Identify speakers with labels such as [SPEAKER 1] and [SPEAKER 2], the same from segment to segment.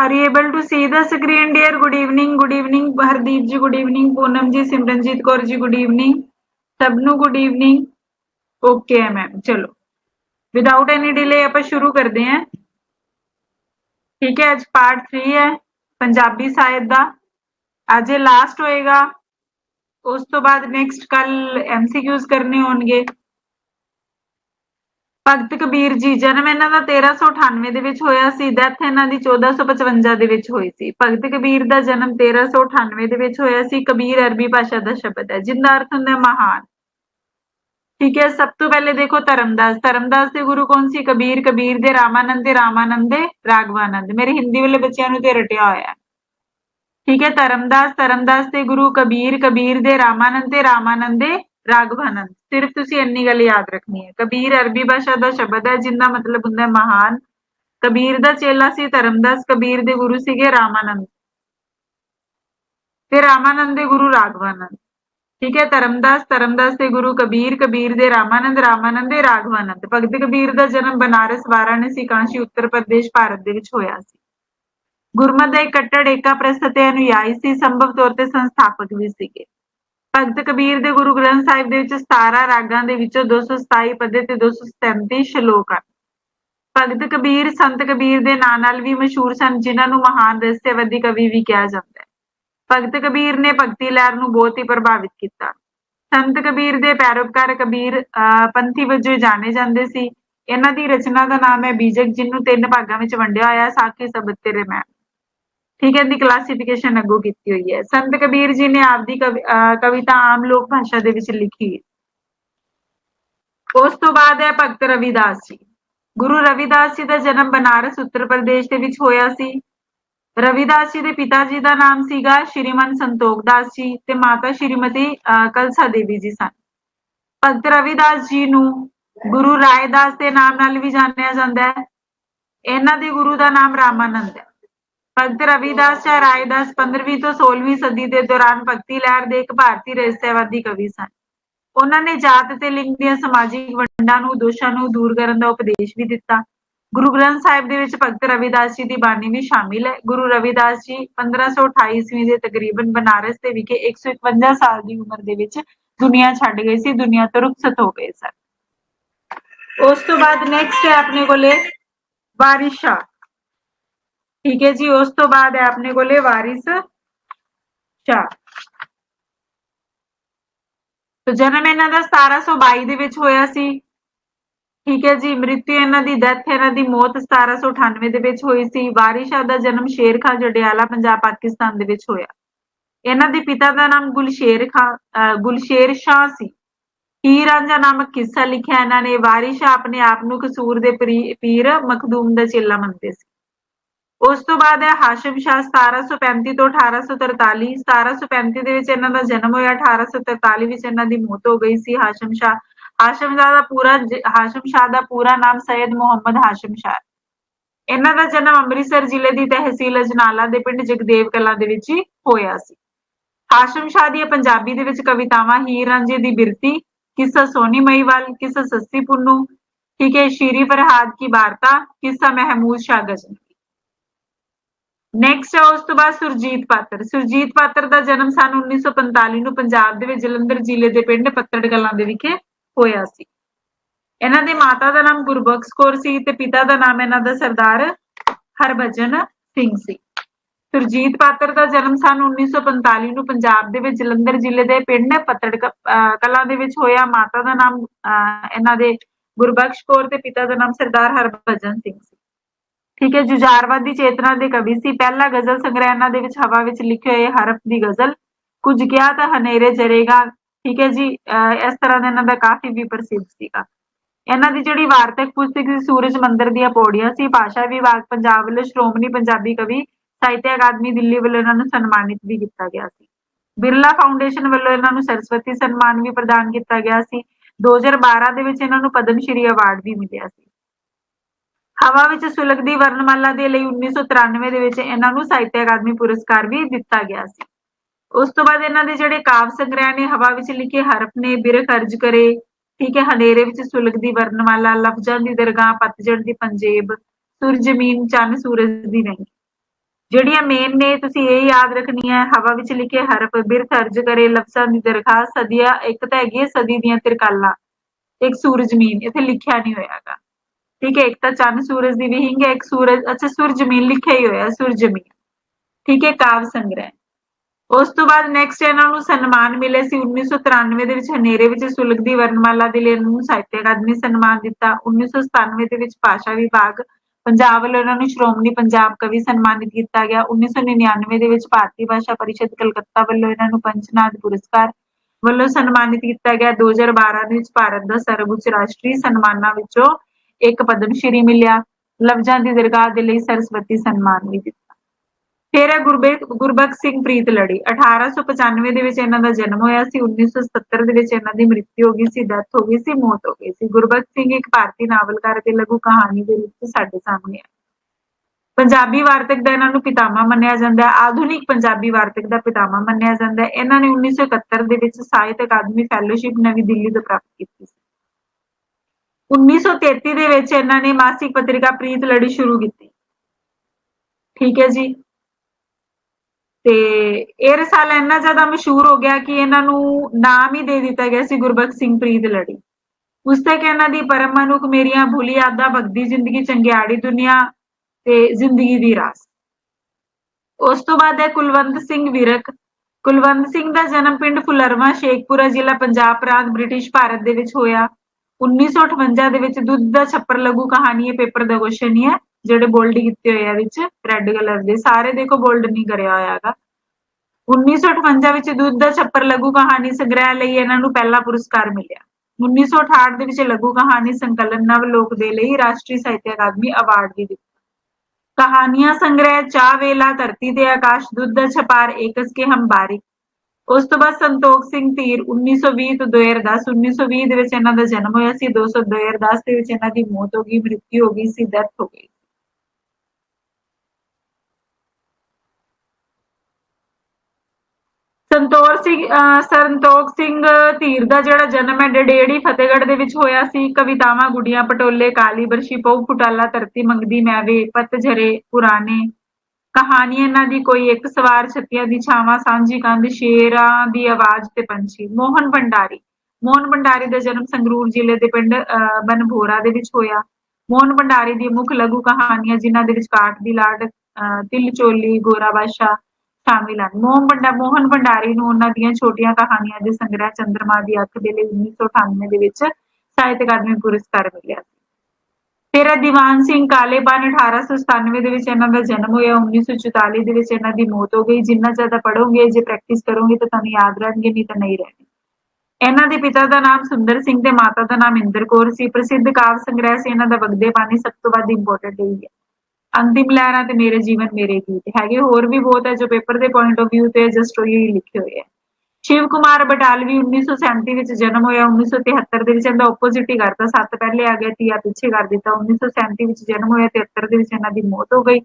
[SPEAKER 1] are you able to see the screen dear good evening good evening hardeep ji good evening poonam ji simranjit kaur ji good evening सबनू good evening okay है ma'am चलो without any delay अपन शुरू कर दे हैं ठीक है अज part three है पंजाबी साहित का अज लास्ट होएगा उस तो बाद नेक्स्ट कल एमसीक्यूज करने होंगे ਭਗਤ ਕਬੀਰ ਜੀ, ਜਨਮ ਇਹਨਾਂ ਦਾ 1398 ਦੇ ਵਿੱਚ ਹੋਇਆ ਸੀ ਡੈਥ ਇਹਨਾਂ ਦੀ 1455 ਦੇ ਵਿੱਚ ਹੋਈ ਸੀ। ਭਗਤ ਕਬੀਰ ਦਾ ਜਨਮ 1398 ਦੇ ਵਿੱਚ ਹੋਇਆ ਸੀ, ਕਬੀਰ ਅਰਬੀ ਭਾਸ਼ਾ ਦਾ ਸ਼ਬਦ ਹੈ, ਜਿੰਦਾ ਅਰਥ ਹੁੰਦਾ ਮਹਾਨ। ਠੀਕ ਹੈ, ਸਭ ਤੋਂ ਪਹਿਲੇ ਦੇਖੋ ਧਰਮਦਾਸ ਧਰਮਦਾਸ ਦੇ ਗੁਰੂ ਕੌਣ ਸੀ? ਕਬੀਰ ਕਬੀਰ ਦੇ ਰਾਮਾਨੰਦ ਦੇ ਰਾਮਾਨੰਦ ਦੇ ਰਾਗਵਾਨੰਦ ਮੇਰੇ ਹਿੰਦੀ ਵਾਲੇ ਬੱਚਿਆਂ ਨੂੰ ਤੇ ਰਟਿਆ ਹੋਇਆ ਠੀਕ ਹੈ, ਧਰਮਦਾਸ ਧਰਮਦਾਸ ਦੇ ਗੁਰੂ, ਕਬੀਰ ਕਬੀਰ ਦੇ ਰਾਮਾਨੰਦ ਤੇ ਰਾਮਾਨੰਦ ਦੇ ਰਾਗਵਾਨੰਦ ਸਿਰਫ ਤੁਸੀਂ ਇੰਨੀ ਗੱਲ ਯਾਦ ਰੱਖਣੀ ਹੈ। ਕਬੀਰ ਅਰਬੀ ਭਾਸ਼ਾ ਦਾ ਸ਼ਬਦ ਹੈ ਜਿੰਦਾ ਮਤਲਬ ਹੁੰਦਾ ਹੈ ਮਹਾਨ। ਕਬੀਰ ਦਾ ਚੇਲਾ ਸੀ ਧਰਮਦਾਸ, ਕਬੀਰ ਦੇ ਗੁਰੂ ਸੀਗੇ ਰਾਮਾਨੰਦ। ਤੇ ਰਾਮਾਨੰਦ ਦੇ ਗੁਰੂ ਰਾਗਵਾਨੰਦ ਠੀਕ ਹੈ, ਧਰਮਦਾਸ ਧਰਮਦਾਸ ਦੇ ਗੁਰੂ ਕਬੀਰ ਕਬੀਰ ਦੇ ਰਾਮਾਨੰਦ ਰਾਮਾਨੰਦ ਦੇ ਰਾਘਵਾਨੰਦ। ਭਗਤ ਕਬੀਰ ਦਾ ਜਨਮ ਬਨਾਰਸ, ਵਾਰਾਣਸੀ, ਕਾਂਸ਼ੀ, ਉੱਤਰ ਪ੍ਰਦੇਸ਼, ਭਾਰਤ ਦੇ ਵਿੱਚ ਹੋਇਆ ਸੀ। ਗੁਰਮਤ ਦਾ ਇੱਕ ਕੱਟੜ ਏਕਾ ਪ੍ਰਸਥਤੇ ਅਨੁਯਾਈ ਸੀ, ਸੰਭਵ ਤੌਰ ਤੇ ਸੰਸਥਾਪਕ ਵੀ ਸੀਗੇ। ਭਗਤ ਕਬੀਰ ਦੇ ਗੁਰੂ ਗ੍ਰੰਥ ਸਾਹਿਬ ਦੇ ਵਿੱਚ 17 ਰਾਗਾਂ ਦੇ ਵਿੱਚੋਂ 227 ਪਦੇ ਤੇ 237 ਸ਼ਲੋਕ ਹਨ। ਭਗਤ ਕਬੀਰ, ਸੰਤ ਕਬੀਰ ਦੇ ਨਾਂ ਨਾਲ ਵੀ ਮਸ਼ਹੂਰ ਸਨ, ਜਿਨ੍ਹਾਂ ਨੂੰ ਮਹਾਨ ਰਹੱਸਵਾਦੀ ਕਵੀ ਵੀ ਕਿਹਾ ਜਾਂਦਾ ਹੈ। ਭਗਤ ਕਬੀਰ ਨੇ ਭਗਤੀ ਲਹਿਰ ਨੂੰ ਬਹੁਤ ਹੀ ਪ੍ਰਭਾਵਿਤ ਕੀਤਾ। ਸੰਤ ਕਬੀਰ ਦੇ ਪੈਰੋਪਕਾਰ ਕਬੀਰ ਪੰਥੀ ਵਜੋਂ ਜਾਣੇ ਜਾਂਦੇ ਸੀ। ਇਹਨਾਂ ਦੀ ਰਚਨਾ ਦਾ ਨਾਮ ਹੈ ਬੀਜਕ ਜਿਹਨੂੰ ਤਿੰਨ ਭਾਗਾਂ ਵਿੱਚ ਵੰਡਿਆ ਹੋਇਆ ਸਾਖੀ ਸ਼ਬਦ ਤੇਰੇ ਮੈਂ ਠੀਕ ਹੈ ਦੀ ਕਲਾਸੀਫਿਕੇਸ਼ਨ ਅੱਗੋਂ ਕੀਤੀ ਹੋਈ ਹੈ। ਸੰਤ ਕਬੀਰ ਜੀ ਨੇ ਆਪਦੀ ਕਵਿਤਾ ਆਮ ਲੋਕ ਭਾਸ਼ਾ ਦੇ ਵਿੱਚ ਲਿਖੀ ਹੈ। ਉਸ ਤੋਂ ਬਾਅਦ ਹੈ ਭਗਤ ਰਵਿਦਾਸ ਜੀ। ਗੁਰੂ ਰਵਿਦਾਸ ਜੀ ਦਾ ਜਨਮ ਬਨਾਰਸ, ਉੱਤਰ ਪ੍ਰਦੇਸ਼ ਦੇ ਵਿੱਚ ਹੋਇਆ ਸੀ। ਰਵਿਦਾਸ ਜੀ ਦੇ ਪਿਤਾ ਜੀ ਦਾ ਨਾਮ ਸੀਗਾ ਸ਼੍ਰੀਮਨ ਸੰਤੋਖਦਾਸ ਜੀ ਤੇ ਮਾਤਾ ਸ਼੍ਰੀਮਤੀ ਕਲਸਾ ਦੇਵੀ ਜੀ ਸਨ। ਭਗਤ ਰਵਿਦਾਸ ਜੀ ਨੂੰ ਗੁਰੂ ਰਾਏਦਾਸ ਦੇ ਨਾਮ ਨਾਲ ਵੀ ਜਾਣਿਆ ਜਾਂਦਾ ਹੈ। ਇਹਨਾਂ ਦੇ ਗੁਰੂ ਦਾ ਨਾਮ ਰਾਮਾਨੰਦ ਹੈ। ਭਗਤ ਰਵਿਦਾਸ ਜਾਂ ਰਾਇਦਾਸ 15ਵੀਂ ਤੋਂ 16ਵੀਂ ਸਦੀ ਦੇ ਦੌਰਾਨ ਭਗਤੀ ਲਹਿਰ ਦੇ ਇੱਕ ਭਾਰਤੀ ਰਹੱਸਵਾਦੀ ਕਵੀ ਸਨ। ਉਹਨਾਂ ਨੇ ਜਾਤ ਤੇ ਲਿੰਗ ਦੀਆਂ ਸਮਾਜਿਕ ਵੰਡਾਂ ਨੂੰ, ਦੋਸ਼ਾਂ ਨੂੰ ਦੂਰ ਕਰਨ ਦਾ ਉਪਦੇਸ਼ ਵੀ ਦਿੱਤਾ। ਗੁਰੂ ਗ੍ਰੰਥ ਸਾਹਿਬ ਦੇ ਵਿੱਚ ਭਗਤ ਰਵਿਦਾਸ ਜੀ ਦੀ ਬਾਣੀ ਵੀ ਸ਼ਾਮਿਲ ਹੈ। ਗੁਰੂ ਰਵਿਦਾਸ ਜੀ 1528 ਈਸਵੀ ਦੇ ਤਕਰੀਬਨ ਬਨਾਰਸ ਦੇ ਵਿਖੇ 151 ਸਾਲ ਦੀ ਉਮਰ ਦੇ ਵਿੱਚ ਦੁਨੀਆ ਛੱਡ ਗਏ ਸੀ। ਦੁਨੀਆ ਤੋਂ ਰੁਖਸਤ ਹੋ ਗਏ ਸਨ। ਉਸ ਤੋਂ ਬਾਅਦ ਨੈਕਸਟ ਹੈ ਆਪਣੇ ਕੋਲੇ ਵਾਰਿਸ਼ਾ ਠੀਕ ਹੈ ਜੀ, ਉਸ ਤੋਂ ਬਾਅਦ ਹੈ ਆਪਣੇ ਕੋਲੇ ਵਾਰਿਸ ਸ਼ਾਹ। ਤੋ ਜਨਮ ਇਹਨਾਂ ਦਾ 1722 ਦੇ ਵਿੱਚ ਹੋਇਆ ਸੀ। ਠੀਕ ਹੈ ਜੀ ਮ੍ਰਿਤੂ ਇਹਨਾਂ ਦੀ ਡੈਥ ਇਹਨਾਂ ਦੀ ਮੌਤ 1798 ਦੇ ਵਿੱਚ ਹੋਈ ਸੀ। ਵਾਰਿਸ ਦਾ ਜਨਮ ਸ਼ੇਰ ਖਾਂ ਜੜਿਆਲਾ ਪੰਜਾਬ, ਪਾਕਿਸਤਾਨ ਦੇ ਵਿੱਚ ਹੋਇਆ। ਇਹਨਾਂ ਦੇ ਪਿਤਾ ਦਾ ਨਾਮ ਗੁਲਸ਼ੇਰ ਖਾਂ ਗੁਲਸ਼ੇਰ ਸ਼ਾਹ ਸੀ। ਹੀਰ ਰਾਂਝਾ ਨਾਮਕ ਕਿੱਸਾ ਲਿਖਿਆ ਇਹਨਾਂ ਨੇ? ਵਾਰਿਸ ਆਪਣੇ ਆਪ ਨੂੰ ਕਸੂਰ ਦੇ ਪੀਰ ਮਖਦੂਮ ਦਾ ਚੇਲਾ ਮੰਨਦੇ ਸੀ। ਉਸ ਤੋਂ ਬਾਅਦ ਹੈ ਹਾਸ਼ਮ ਸ਼ਾਹ 1735 ਤੋਂ 1843 1735 ਦੇ ਵਿੱਚ ਇਹਨਾਂ ਦਾ ਜਨਮ ਹੋਇਆ 1843 ਵਿੱਚ ਇਹਨਾਂ ਦੀ ਮੌਤ ਹੋ ਗਈ ਸੀ ਹਾਸ਼ਮ ਸ਼ਾਹ। ਹਾਸ਼ਮ ਸ਼ਾਹ ਦਾ ਪੂਰਾ ਹਾਸ਼ਮ ਸ਼ਾਹ ਦਾ ਪੂਰਾ ਨਾਮ ਸੈਦ ਮੁਹੰਮਦ ਹਾਸ਼ਮ ਸ਼ਾਹ ਇਹਨਾਂ ਦਾ ਜਨਮ ਅੰਮ੍ਰਿਤਸਰ ਜ਼ਿਲ੍ਹੇ ਦੀ ਤਹਿਸੀਲ ਅਜਨਾਲਾ ਦੇ ਪਿੰਡ ਜਗਦੇਵ ਕਲਾਂ ਦੇ ਵਿੱਚ ਹੀ ਹੋਇਆ ਸੀ। ਹਾਸ਼ਮ ਸ਼ਾਹ ਦੀਆਂ ਪੰਜਾਬੀ ਦੇ ਵਿੱਚ ਕਵਿਤਾਵਾਂ ਹੀਰ ਰਾਂਝੇ ਦੀ ਬਿਰਤੀ, ਕਿੱਸਾ ਸੋਨੀ ਮਈਵਾਲ ਕਿੱਸਾ ਸੱਸੀ ਪੁੰਨੂ, ਠੀਕ ਹੈ, ਸ਼ੀਰੀ ਫਰਹਾਦ ਕੀ ਵਾਰਤਾ, ਕਿੱਸਾ ਮਹਿਮੂਦ ਸ਼ਾਹ ਗਜ਼ਨਵੀ। ਨੈਕਸਟ ਹੈ ਉਸ ਤੋਂ ਬਾਅਦ ਸੁਰਜੀਤ ਪਾਤਰ। ਸੁਰਜੀਤ ਪਾਤਰ ਦਾ ਜਨਮ ਸਨ 1945 ਨੂੰ ਪੰਜਾਬ ਦੇ ਵਿੱਚ ਜਲੰਧਰ ਜ਼ਿਲ੍ਹੇ ਦੇ ਪਿੰਡ ਪੱਤੜ ਕਲਾਂ ਦੇ ਵਿਖੇ ਹੋਇਆ ਸੀ। ਇਹਨਾਂ ਦੇ ਮਾਤਾ ਦਾ ਨਾਮ ਗੁਰਬਖਸ਼ ਕੌਰ ਸੀ ਤੇ ਪਿਤਾ ਦਾ ਨਾਮ ਇਹਨਾਂ ਦਾ ਸਰਦਾਰ ਹਰਭਜਨ ਸਿੰਘ ਸੀ। ਸੁਰਜੀਤ ਪਾਤਰ ਦਾ ਜਨਮ ਸਨ 1945 ਨੂੰ ਪੰਜਾਬ ਦੇ ਵਿੱਚ ਜਲੰਧਰ ਜ਼ਿਲ੍ਹੇ ਦੇ ਪਿੰਡ ਪੱਤੜ ਕਲਾਂ ਦੇ ਵਿੱਚ ਹੋਇਆ। ਮਾਤਾ ਦਾ ਨਾਮ ਇਹਨਾਂ ਦੇ ਗੁਰਬਖਸ਼ ਕੌਰ ਤੇ ਪਿਤਾ ਦਾ ਨਾਮ ਸਰਦਾਰ ਹਰਭਜਨ ਸਿੰਘ ਸੀ। ਠੀਕ ਹੈ ਜੁਝਾਰਵਾਦੀ ਚੇਤਨਾ ਦੇ ਕਵੀ ਸੀ। ਪਹਿਲਾ ਗਜ਼ਲ ਸੰਗ੍ਰਹਿ ਇਹਨਾਂ ਦੇ ਵਿੱਚ ਹਵਾ ਵਿੱਚ ਲਿਖੇ ਹੋਏ ਹਰਫ ਦੀ ਗਜ਼ਲ, ਕੁਝ ਕਿਹਾ ਤਾਂ ਹਨੇਰੇ ਜਰੇਗਾ। ਠੀਕ ਹੈ ਜੀ ਇਸ ਤਰ੍ਹਾਂ ਦਾ ਇਹਨਾਂ ਦਾ ਕਾਫੀ ਵੀ ਪ੍ਰਸਿੱਧ ਸੀਗਾ। ਇਹਨਾਂ ਦੀ ਜਿਹੜੀ ਵਾਰਤਕ ਪੁਸਤਕ ਸੀ, ਸੂਰਜ ਮੰਦਰ ਦੀਆਂ ਪੌੜੀਆਂ ਸੀ। ਭਾਸ਼ਾ ਵਿਭਾਗ ਪੰਜਾਬ ਵੱਲੋਂ ਸ਼੍ਰੋਮਣੀ ਪੰਜਾਬੀ ਕਵੀ ਸਾਹਿਤ ਅਕਾਦਮੀ ਦਿੱਲੀ ਵੱਲੋਂ ਇਹਨਾਂ ਨੂੰ ਸਨਮਾਨਿਤ ਵੀ ਕੀਤਾ ਗਿਆ ਸੀ। ਬਿਰਲਾ ਫਾਊਂਡੇਸ਼ਨ ਵੱਲੋਂ ਇਹਨਾਂ ਨੂੰ ਸਰਸਵਤੀ ਸਨਮਾਨ ਵੀ ਪ੍ਰਦਾਨ ਕੀਤਾ ਗਿਆ ਸੀ। 2012 ਦੇ ਵਿੱਚ ਇਹਨਾਂ ਨੂੰ ਪਦਮ ਸ਼੍ਰੀ ਅਵਾਰਡ ਵੀ ਮਿਲਿਆ ਸੀ। ਹਵਾ ਵਿੱਚ ਸੁਲਗਦੀ ਵਰਣਮਾਲਾ ਦੇ ਲਈ 1993 ਦੇ ਵਿੱਚ ਇਹਨਾਂ ਨੂੰ ਸਾਹਿਤ ਅਕਾਦਮੀ ਪੁਰਸਕਾਰ ਵੀ ਦਿੱਤਾ ਗਿਆ ਸੀ। ਉਸ ਤੋਂ ਬਾਅਦ ਇਹਨਾਂ ਦੇ ਜਿਹੜੇ ਕਾਵ ਸੰਗ੍ਰਹਿ ਨੇ, ਹਵਾ ਵਿੱਚ ਲਿਖੇ ਹਰਫ ਨੇ, ਬਿਰਖ ਅਰਜ ਕਰੇ, ਠੀਕ ਹੈ, ਹਨੇਰੇ ਵਿੱਚ ਸੁਲਗਦੀ ਵਰਣਮਾਲਾ, ਲਫ਼ਜ਼ਾਂ ਦੀ ਦਰਗਾਹ, ਪਤਝੜ ਦੀ ਪੰਜੇਬ ਸੁਰ ਜ਼ਮੀਨ, ਚੰਨ ਸੂਰਜ ਦੀ ਨਹੀਂ ਜਿਹੜੀਆਂ ਮੇਨ ਨੇ, ਤੁਸੀਂ ਇਹ ਯਾਦ ਰੱਖਣੀ ਹੈ ਹਵਾ ਵਿੱਚ ਲਿਖੇ ਹਰਫ ਬਿਰਥ ਅਰਜ ਕਰੇ, ਲਫ਼ਜ਼ਾਂ ਦੀ ਦਰਗਾਹ, ਸਦੀਆਂ, ਇੱਕ ਤਾਂ ਹੈਗੀ ਹੈ ਸਦੀ ਦੀਆਂ ਤਿਰਕਾਲਾਂ, ਇੱਕ ਸੂਰਜ ਜ਼ਮੀਨ, ਇੱਥੇ ਲਿਖਿਆ ਨਹੀਂ ਹੋਇਆਗਾ। ਠੀਕ ਹੈ, ਇੱਕ ਤਾਂ ਚੰਨ ਸੂਰਜ ਦੀ ਵਿਹਿੰਗ ਹੈ, ਇੱਕ ਸੂਰਜ, ਅੱਛਾ, ਸੂਰਜ ਲਿਖਿਆ ਹੀ ਹੋਇਆ, ਸੂਰਜ ਠੀਕ ਹੈ, ਕਾਵ ਸੰਗ੍ਰਹਿ। ਉਸ ਤੋਂ ਬਾਅਦ ਨੈਕਸਟ ਇਹਨਾਂ ਨੂੰ ਸਨਮਾਨ ਮਿਲੇ ਸੀ 1993 ਦੇ ਵਿੱਚ, ਹਨੇਰੇ ਵਿੱਚ ਸੁਲਗਦੀ ਵਰਨਮਾਲਾ ਦੇ ਲਈ ਇਹਨਾਂ ਨੂੰ ਸਾਹਿਤਿਅ ਅਕਾਦਮੀ ਸਨਮਾਨ ਦਿੱਤਾ। 1997 ਦੇ ਵਿੱਚ ਭਾਸ਼ਾ ਵਿਭਾਗ ਪੰਜਾਬ ਵੱਲੋਂ ਇਹਨਾਂ ਨੂੰ ਸ਼੍ਰੋਮਣੀ ਪੰਜਾਬ ਕਵੀ ਸਨਮਾਨਿਤ ਕੀਤਾ ਗਿਆ। 1999 ਦੇ ਵਿੱਚ ਭਾਰਤੀ ਭਾਸ਼ਾ ਪਰਿਸ਼ਦ ਕਲਕੱਤਾ ਵੱਲੋਂ ਇਹਨਾਂ ਨੂੰ ਪੰਚਨਾਦ ਪੁਰਸਕਾਰ ਵੱਲੋਂ ਸਨਮਾਨਿਤ ਕੀਤਾ ਗਿਆ। 2012 ਦੇ ਵਿੱਚ ਭਾਰਤ ਦਾ ਸਰਵਉੱਚ ਰਾਸ਼ਟਰੀ ਸਨਮਾਨਾਂ ਵਿੱਚੋਂ ਇੱਕ ਪਦਮ ਸ਼੍ਰੀ ਮਿਲਿਆ, ਲਫ਼ਜ਼ਾਂ ਦੀ ਦਰਗਾਹ ਦੇ ਲਈ ਸਰਸਵਤੀ ਸਨਮਾਨ ਵੀ ਦਿੱਤਾ। ਫਿਰ ਹੈ ਗੁਰਬੇਖ ਗੁਰਬਖਸ਼ ਸਿੰਘ ਪ੍ਰੀਤਲੜੀ 1895 ਦੇ ਵਿੱਚ ਇਹਨਾਂ ਦਾ ਜਨਮ ਹੋਇਆ ਸੀ 1970 ਦੇ ਵਿੱਚ ਇਹਨਾਂ ਦੀ ਮ੍ਰਿਤੂ ਹੋ ਗਈ ਸੀ, ਡੈਥ ਹੋ ਗਈ ਸੀ, ਮੌਤ ਹੋ ਗਈ ਸੀ। ਗੁਰਬਖਸ਼ ਸਿੰਘ ਇੱਕ ਭਾਰਤੀ ਨਾਵਲਕਾਰ ਅਤੇ ਲਘੂ ਕਹਾਣੀ ਦੇ ਰੂਪ ਵਿੱਚ ਸਾਡੇ ਸਾਹਮਣੇ ਆ ਪੰਜਾਬੀ ਵਾਰਤਕ ਦਾ ਇਹਨਾਂ ਨੂੰ ਪਿਤਾਮਾ ਮੰਨਿਆ ਜਾਂਦਾ ਹੈ। ਆਧੁਨਿਕ ਪੰਜਾਬੀ ਵਾਰਤਕ ਦਾ ਪਿਤਾਮਾ ਮੰਨਿਆ ਜਾਂਦਾ ਹੈ। ਇਹਨਾਂ ਨੇ 1971 ਦੇ ਵਿੱਚ ਸਾਹਿਤ ਅਕਾਦਮੀ ਫੈਲੋਸ਼ਿਪ ਨਵੀਂ ਦਿੱਲੀ ਤੋਂ ਪ੍ਰਾਪਤ ਕੀਤੀ ਸੀ। 1933 ਦੇ ਵਿੱਚ ਇਹਨਾਂ ਨੇ ਮਾਸਿਕ ਪੱਤਰਿਕਾ ਪ੍ਰੀਤ ਲੜੀ ਸ਼ੁਰੂ ਕੀਤੀ। ਠੀਕ ਹੈ ਜੀ। ਤੇ ਇਹ ਰਸਾਲਾ ਇੰਨਾ ਜ਼ਿਆਦਾ ਮਸ਼ਹੂਰ ਹੋ ਗਿਆ ਕਿ ਇਹਨਾਂ ਨੂੰ ਨਾਮ ਹੀ ਦੇ ਦਿੱਤਾ ਗਿਆ ਸੀ ਗੁਰਬਖਸ਼ ਸਿੰਘ ਪ੍ਰੀਤ ਲੜੀ। ਉਸ ਤੇ ਇਹਨਾਂ ਦੀ ਪਰਮ ਮਨੁੱਖ ਮੇਰੀਆਂ ਭੁਲੀ ਯਾਦਾਂ ਭਗਦੀ ਜ਼ਿੰਦਗੀ ਚੰਗਿਆੜੀ ਦੁਨੀਆ ਤੇ ਜ਼ਿੰਦਗੀ ਦੀ ਰਾਸ। ਉਸ ਤੋਂ ਬਾਅਦ ਹੈ ਕੁਲਵੰਤ ਸਿੰਘ ਵਿਰਕ। ਕੁਲਵੰਤ ਸਿੰਘ ਦਾ ਜਨਮ ਪਿੰਡ ਫੁਲਰਵਾ, ਸ਼ੇਖਪੁਰਾ ਜ਼ਿਲ੍ਹਾ ਪੰਜਾਬ ਪ੍ਰਾਂਤ ਬ੍ਰਿਟਿਸ਼ ਭਾਰਤ ਦੇ ਵਿੱਚ ਹੋਇਆ। 1958 ਦੇ ਵਿੱਚ ਦੁੱਧ ਦਾ ਛੱਪਰ ਲਗੂ ਕਹਾਣੀ ਇਹ ਪੇਪਰ ਦਾ ਕੁਐਸਚਨ ਹੀ ਹੈ, ਜਿਹੜੇ ਬੋਲਡ ਕੀਤੇ ਹੋਏ ਆ ਵਿੱਚ ਰੈੱਡ ਕਲਰ ਦੇ, ਸਾਰੇ ਦੇਖੋ ਬੋਲਡ ਨਹੀਂ ਕਰਿਆ ਹੋਇਆ ਹੈਗਾ। 1958 ਵਿੱਚ ਦੁੱਧ ਦਾ ਛੱਪਰ ਲਘੂ ਕਹਾਣੀ ਸੰਗ੍ਰਹਿ ਲਈ ਇਹਨਾਂ ਨੂੰ ਪਹਿਲਾ ਪੁਰਸਕਾਰ ਮਿਲਿਆ। 1968 ਦੇ ਵਿੱਚ ਲਘੂ ਕਹਾਣੀ ਸੰਕਲਨ ਨਵ ਲੋਕ ਦੇ ਲਈ ਰਾਸ਼ਟਰੀ ਸਾਹਿਤ ਅਕਾਦਮੀ ਅਵਾਰਡ ਵੀ ਦਿੱਤਾ। ਕਹਾਣੀਆਂ ਸੰਗ੍ਰਹਿ ਚਾਹ ਵੇਲਾ ਧਰਤੀ ਤੇ ਆਕਾਸ਼ ਦੁੱਧ ਦਾ ਛਪਾਰ ਏਕਸ ਕੇ ਹਮ ਬਾਰਿਕ ਉਸ ਤੋਂ ਬਾਅਦ ਸੰਤੋਖ ਸਿੰਘ ਧੀਰ 1920 ਤੋਂ 2010 1920 ਦੇ ਵਿੱਚ ਇਹਨਾਂ ਦਾ ਜਨਮ ਹੋਇਆ ਸੀ 200 2010 ਦੇ ਵਿੱਚ ਇਹਨਾਂ ਦੀ ਮੌਤ ਹੋ ਗਈ ਮ੍ਰਿਤੂ ਹੋ ਗਈ ਸੀ ਡੈਥ ਹੋ ਗਈ। ਸੰਤੋਰ ਸਿੰਘ, ਅਹ, ਸੰਤੋਖ ਸਿੰਘ ਧੀਰ ਦਾ ਜਿਹੜਾ ਜਨਮ ਹੈ ਡਡੇੜੀ ਫਤਿਹਗੜ੍ਹ ਦੇ ਵਿੱਚ ਹੋਇਆ ਸੀ। ਕਵਿਤਾਵਾਂ, ਗੁੱਡੀਆਂ, ਪਟੋਲੇ ਕਾਲੀ ਬਰਸ਼ੀ ਪਉ ਫੁਟਾਲਾ ਧਰਤੀ ਮੰਗਦੀ, ਮੈਂ ਵੇ ਪਤਝਰੇ ਪੁਰਾਣੇ ਕਹਾਣੀ ਇਹਨਾਂ ਦੀ ਕੋਈ ਇੱਕ ਸਵਾਰ ਛੱਤੀਆਂ ਦੀ ਛਾਵਾਂ ਸਾਂਝੀ ਕੰਧ ਸ਼ੇਰਾਂ ਦੀ ਆਵਾਜ਼ ਤੇ ਪੰਛੀ। ਮੋਹਨ ਭੰਡਾਰੀ। ਮੋਹਨ ਭੰਡਾਰੀ ਦਾ ਜਨਮ ਸੰਗਰੂਰ ਜ਼ਿਲ੍ਹੇ ਦੇ ਪਿੰਡ ਬਨਭੋਰਾ ਦੇ ਵਿੱਚ ਹੋਇਆ। ਮੋਹਨ ਭੰਡਾਰੀ ਦੀ ਮੁੱਖ ਲਘੂ ਕਹਾਣੀਆਂ ਜਿਨ੍ਹਾਂ ਦੇ ਵਿੱਚ ਕਾਠ ਦੀ ਲਾਡ ਅਹ, ਤਿਲ ਚੋਲੀ ਗੋਰਾ ਬਾਦਸ਼ਾਹ ਸ਼ਾਮਿਲ ਹਨ। ਮੋਹਨ ਭੰਡਾ ਮੋਹਨ ਭੰਡਾਰੀ ਨੂੰ ਉਹਨਾਂ ਦੀਆਂ ਛੋਟੀਆਂ ਕਹਾਣੀਆਂ ਦੇ ਸੰਗ੍ਰਹਿ ਚੰਦਰਮਾ ਦੀ ਅੱਖ ਦੇ ਲਈ 1998 ਦੇ ਵਿੱਚ ਸਾਹਿਤ ਅਕਾਦਮੀ ਪੁਰਸਕਾਰ ਮਿਲਿਆ। ਸੀ ਫਿਰ ਹੈ ਦੀਵਾਨ ਸਿੰਘ ਕਾਲੇਬਨ 1897 ਦੇ ਵਿੱਚ ਇਹਨਾਂ ਦਾ ਜਨਮ ਹੋਇਆ 1944 ਦੇ ਵਿੱਚ ਇਹਨਾਂ ਦੀ ਮੌਤ ਹੋ ਗਈ। ਜਿੰਨਾ ਜ਼ਿਆਦਾ ਪੜੋਗੇ ਜੇ ਪ੍ਰੈਕਟਿਸ ਕਰੋਗੇ ਤਾਂ ਤੁਹਾਨੂੰ ਯਾਦ ਰਹਿਣਗੇ, ਨਹੀਂ ਤਾਂ ਨਹੀਂ ਰਹਿਣਗੇ। ਇਹਨਾਂ ਦੇ ਪਿਤਾ ਦਾ ਨਾਮ ਸੁੰਦਰ ਸਿੰਘ ਤੇ ਮਾਤਾ ਦਾ ਨਾਮ ਇੰਦਰ ਕੌਰ ਸੀ। ਪ੍ਰਸਿੱਧ ਕਾਵ ਸੰਗ੍ਰਹਿ ਸੀ। ਇਹਨਾਂ ਦਾ ਵਗਦੇ ਪਾਣੀ ਸਭ ਤੋਂ ਵੱਧ ਇੰਪੋਰਟੈਂਟ ਇਹੀ ਹੈ ਅੰਤਿਮ ਲਹਿਰਾਂ ਤੇ ਮੇਰੇ ਜੀਵਨ ਮੇਰੇ ਗੀਤ ਹੈਗੇ। ਹੋਰ ਵੀ ਬਹੁਤ ਹੈ ਜੋ ਪੇਪਰ ਦੇ ਪੁਆਇੰਟ ਆਫ View ਤੇ ਜਸਟ ਉਹੀ ਲਿਖੇ ਹੋਏ ਹੈ। ਸ਼ਿਵ ਕੁਮਾਰ ਬਟਾਲਵੀ 1937 ਵਿੱਚ ਜਨਮ ਹੋਇਆ 1973 ਦੇ ਵਿੱਚ ਇਹਦਾ ਆਪੋਜ਼ਿਟ ਹੀ ਕਰਤਾ, ਸੱਤ ਪਹਿਲੇ ਆ ਗਿਆ ਤੀਆ ਪਿੱਛੇ ਕਰ ਦਿੱਤਾ 1937 ਵਿੱਚ ਜਨਮ ਹੋਇਆ 73 ਦੇ ਵਿੱਚ ਇਹਨਾਂ ਦੀ ਮੌਤ ਹੋ ਗਈ।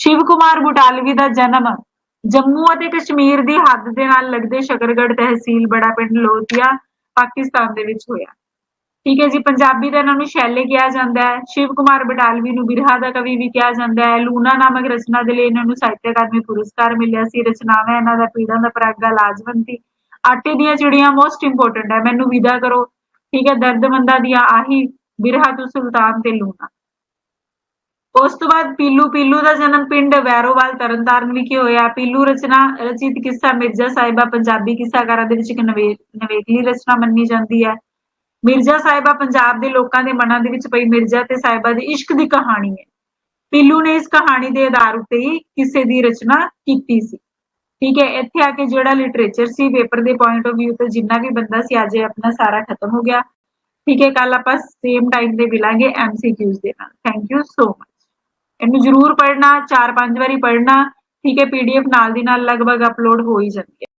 [SPEAKER 1] ਸ਼ਿਵ ਕੁਮਾਰ ਬਟਾਲਵੀ ਦਾ ਜਨਮ ਜੰਮੂ ਅਤੇ ਕਸ਼ਮੀਰ ਦੀ ਹੱਦ ਦੇ ਨਾਲ ਲੱਗਦੇ ਸ਼ਕਰਗੜ ਤਹਿਸੀਲ ਬੜਾ ਪਿੰਡ ਲੋਧੀਆ, ਪਾਕਿਸਤਾਨ ਦੇ ਵਿੱਚ ਹੋਇਆ। ਠੀਕ ਹੈ ਜੀ, ਪੰਜਾਬੀ ਦਾ ਇਹਨਾਂ ਨੂੰ ਸ਼ੈਲੇ ਕਿਹਾ ਜਾਂਦਾ ਹੈ, ਸ਼ਿਵ ਕੁਮਾਰ ਬਟਾਲਵੀ ਨੂੰ ਬਿਰਹਾ ਦਾ ਕਵੀ ਵੀ ਕਿਹਾ ਜਾਂਦਾ ਹੈ ਲੂਨਾ ਨਾਮਕ ਰਚਨਾ ਦੇ ਲਈ ਇਹਨਾਂ ਨੂੰ ਸਾਹਿਤ ਅਕਾਦਮੀ ਪੁਰਸਕਾਰ ਮਿਲਿਆ ਸੀ, ਰਚਨਾਵਾਂ ਇਹਨਾਂ ਦਾ ਪੀੜਾਂ ਦਾ ਪਰਾਗਾ ਲਾਜਵੰਤੀ ਆਟੇ ਦੀਆਂ ਚਿੜੀਆਂ ਮੋਸਟ ਇੰਪੋਰਟੈਂਟ ਹੈ, ਮੈਨੂੰ ਵਿਦਾ ਕਰੋ। ਠੀਕ ਹੈ ਦਰਦਮੰਦਾਂ ਦੀਆਂ ਆਹੀ ਬਿਰਹਾ ਤੂੰ ਸੁਲਤਾਨ ਤੇ ਲੂਨਾ ਉਸ ਤੋਂ ਬਾਅਦ ਪੀਲੂ ਪੀਲੂ ਦਾ ਜਨਮ ਪਿੰਡ ਵੈਰੋਵਾਲ ਤਰਨਤਾਰਨ ਵਿਖੇ ਹੋਇਆ। ਪੀਲੂ ਰਚਨਾ, ਰਚਿਤ ਕਿੱਸਾ ਮਿਰਜ਼ਾ ਸਾਹਿਬਾ ਪੰਜਾਬੀ ਕਿੱਸਾਕਾਰਾਂ ਦੇ ਵਿੱਚ ਇੱਕ ਨਵੇ, ਨਵੇਕਲੀ ਰਚਨਾ ਮੰਨੀ ਜਾਂਦੀ ਹੈ। ਮਿਰਜ਼ਾ ਸਾਹਿਬਾ ਪੰਜਾਬ ਦੇ ਲੋਕਾਂ ਦੇ ਮਨਾਂ ਦੇ ਵਿੱਚ ਪਈ ਮਿਰਜ਼ਾ ਤੇ ਸਾਹਿਬਾ ਦੇ ਇਸ਼ਕ ਦੀ ਕਹਾਣੀ ਹੈ। ਪੀਲੂ ਨੇ ਇਸ ਕਹਾਣੀ ਦੇ ਆਧਾਰ ਉੱਤੇ ਹੀ ਕਿਸੇ ਦੀ ਰਚਨਾ ਕੀਤੀ ਸੀ। ਠੀਕ ਹੈ, ਇੱਥੇ ਆ ਕੇ ਜਿਹੜਾ ਲਿਟਰੇਚਰ ਸੀ ਪੇਪਰ ਦੇ ਪੁਆਇੰਟ ਆਫ View ਤੋਂ ਜਿੰਨਾ ਵੀ ਬੰਦਾ ਸੀ, ਅੱਜ ਆਪਣਾ ਸਾਰਾ ਖਤਮ ਹੋ ਗਿਆ। ਠੀਕ ਹੈ ਕੱਲ ਆਪਾਂ ਸੇਮ ਟਾਈਮ ਤੇ ਮਿਲਾਂਗੇ ਐਮਸੀਕਿਊਜ਼ ਦੇ ਨਾਲ। ਥੈਂਕ ਯੂ ਸੋ ਮਚ ਇਹਨੂੰ ਜ਼ਰੂਰ ਪੜ੍ਹਨਾ ਚਾਰ ਪੰਜ ਵਾਰੀ ਪੜ੍ਹਨਾ। ਠੀਕ ਹੈ ਪੀਡੀਐਫ ਨਾਲ ਦੀ ਨਾਲ ਲਗਭਗ ਅਪਲੋਡ ਹੋ ਹੀ ਜਾਂਦੀ ਹੈ।